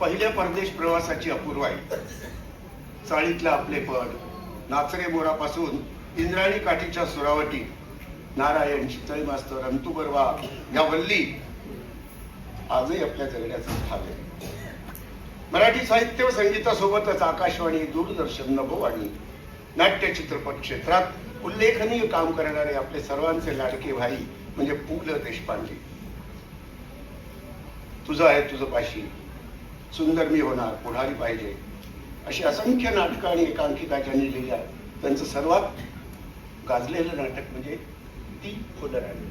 पहिल्या परदेश प्रवासाची अपूर्व आहे. चाळीतला आपले पद नाचरे मोरापासून इंद्रायणी काठीच्या सुरावटी नारायण चितळी मास्तर अंतू बर्वा या वल्ली आजही आपल्या जगण्याचं स्थान आहे. मराठी साहित्य व संगीतासोबतच आकाशवाणी दूरदर्शन नभोवाणी नाट्य चित्रपट क्षेत्रात उल्लेखनीय काम करणारे आपले सर्वांचे लाडके भाई म्हणजे पु ल देशपांडे. तुझं आहे तुझं पाशी. सुंदर मी होणार पुढारी पाहिजे. अशी असंख्य नाटकं आणि एकांकिका ज्यांनी लिहिल्या त्यांचं सर्वात गाजलेलं नाटक म्हणजे ती फुलराणी.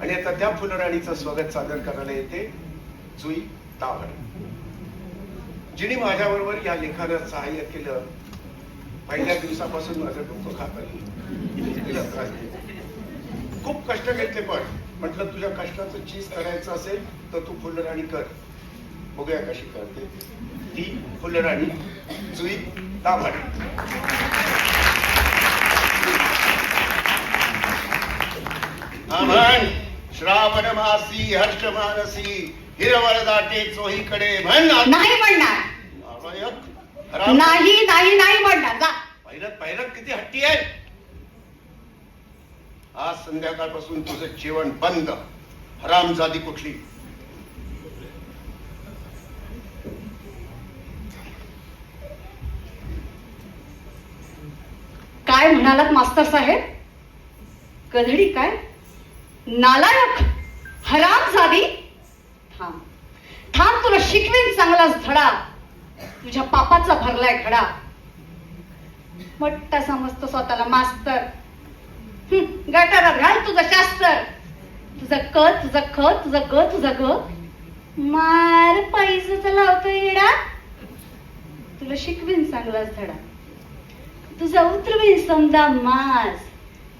आणि आता त्या फुलराणीचं स्वागत सादर करायला येते जुई तावड. जिने माझ्याबरोबर या लेखाला सहाय्य केलं. पहिल्या दिवसापासून माझं डोकं खात खूप कष्ट घेतले पण. म्हटलं तुझ्या कष्टाचं चीज करायचं असेल तर तू फुलराणी कर. बघूया कशी करते. ती फुलराणी जुई दाभाडे. म्हण श्रावण मासी हर्ष मानसी हिरवळ दाटे चोहीकडे म्हण नाही म्हणणार. नाही नाही नाही म्हणणार. जा. पहिलं पहिलं किती हट्टी आहे. आज संध्याकाळपासून तुझं जेवण बंद. हरामजादी कुठली? काय म्हणालात मास्तर साहेब? गधडी काय? नालायक हराम जादी? थांब. थांब तुला शिकवेन चांगलाच धडा. तुझ्या पापाचा भरलाय खडा. मोठा समजतो स्वतःला मास्तर. हं, गटारात घाल तुझं शास्त्र. तुझं क तुझं ख तुझं ग तुझं ग. मार पैसा लावतो येडा. तुला शिकवीन चांगलाच धडा. तुझा उतरवीन समजा मास.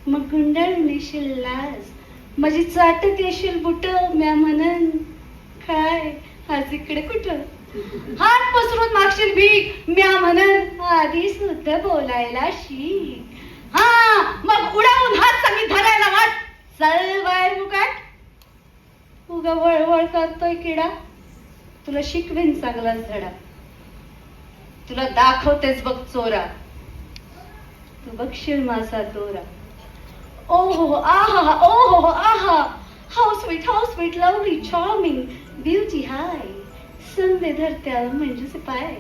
मग गुंडळ नेशील लाज माझी चाटत येशील बुट म्या म्हणन काय? आज इकडे कुठं? हात पसरून मागशील भीक म्या म्हणन आधी सुद्धा बोलायला शिक. हा मग उडावून हात सांगी धरायला वाट. चल बाहेर मुकाट उगा वळवळ करतोय किडा. तुला शिकवेन चांगलाच धडा. तुला दाखवतेच बघ चोरा. बघशील माझा दोरा. ओ हो आहा ओ हो आहा. How sweet how sweet lovely charming beauty हाय संदे धरत्या म्हणजे पाय.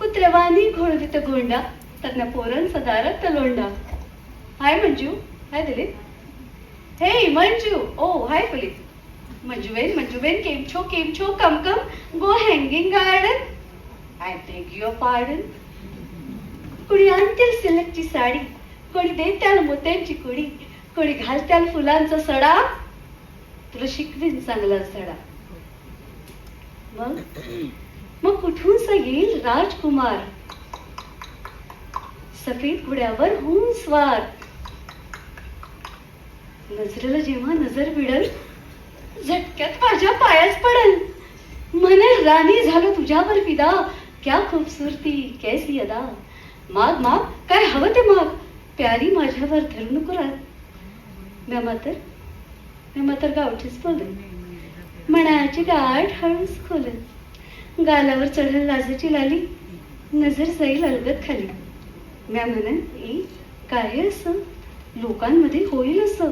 कुत्रवानी घोळवित गोंडा त्यांना पोरांचा दारात तलोंडा हाय मंजू हाय दिलीप. हे मंजू. Oh, ओ हाय फुलीप मंजुबेन मंजुबेन केम छो केम छो come come go Hanging Garden I take your pardon कोणी आणतील सिल्कची साडी कोणी देत्याल मोत्यांची कुडी कोणी घालत्याल फुलांचा सडा तुला शिकवीन चांगला सडा. मग? मग कुठून सा येईल राजकुमार? सफेद घोड्यावर होऊन स्वार नजरेला जेव्हा नजर भिडल झटक्यात माझ्या पायाच पडल. म्हणे राणी झालो तुझ्यावर फिदा क्या खूबसूरती कैसी अदा. माग माग काय हवं ते माग? प्यारी माझ्यावर धरू नको रात म्या मातर म्या मातर गावठीच बोलले मनाची गाठ हळूच खोल गालावर चढल लाजेची लाली. नजर जाईल अलगत खाली. म्या म्हणन ए काय असं? लोकांमध्ये होईल असं?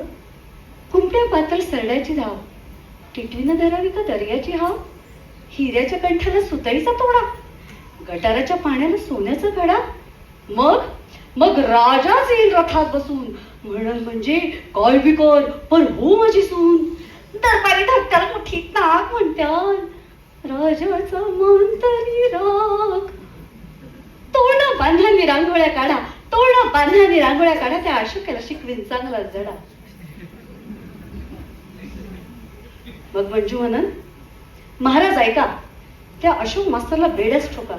कुंपट्या पातळ सरड्याची धाव. टिटवीनं धरावी का दर्याची हाव? हिऱ्याच्या कंठाला सुतळीचा तोडा. गटाराच्या पाण्याला सोन्याचा घडा. मग? मग राजाच येईल रथात बसून म्हणल म्हणजे काय बिकर? पण हो माझी सून. दरबारी धक्क्याला मोठी नाक म्हणत्याल राजाचा मन तरी राग. तोंड बांधल्याने रांगोळ्या काढा तोंड बांधल्याने रांगोळ्या काढा त्या अशोकाला शिकवीन चांगला जडा. मग मंजू म्हणन महाराज ऐका त्या अशोक मास्तरला बेडच ठोका.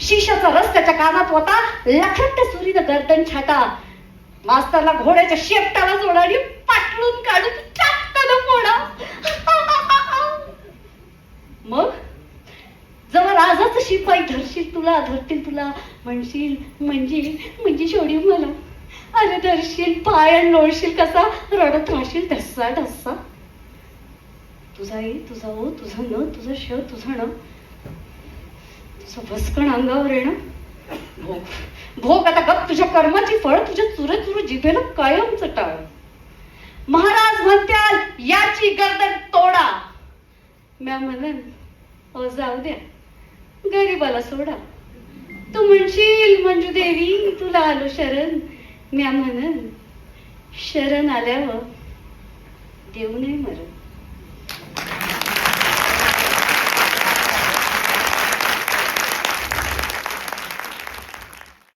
शिशाचा रस त्याच्या कानात होता लखट्ट सुरीनं गर्दन छाटा. मास्तरला घोड्याच्या शेपटाला जोडाडी पाटलून काढून टाकताना फोडा मग? जवळ राजाचं शिपाई धरशील तुला धरतील तुला म्हणशील म्हणजे म्हणजे शोडी मला. अरे धरशील पाय लोळशील कसा रडत राहशील ढस्सा ढस्सा तुझा ए तुझा ओ तुझं न तुझा श तुझा न. भस्कण अंगावर येणं? भोग. भोग आता गप तुझ्या कर्माची फळ तुझ्या चुरे चुरू जिभेला कायमच टाळ महाराज म्हणत्याल याची गर्दन तोडा. म्या म्हणन अ जाऊ द्या. गरीबाला सोडा. तू म्हणशील मंजू देवी तुला आलो शरण. म्या म्हणन शरण आल्यावर देऊ नये मरण.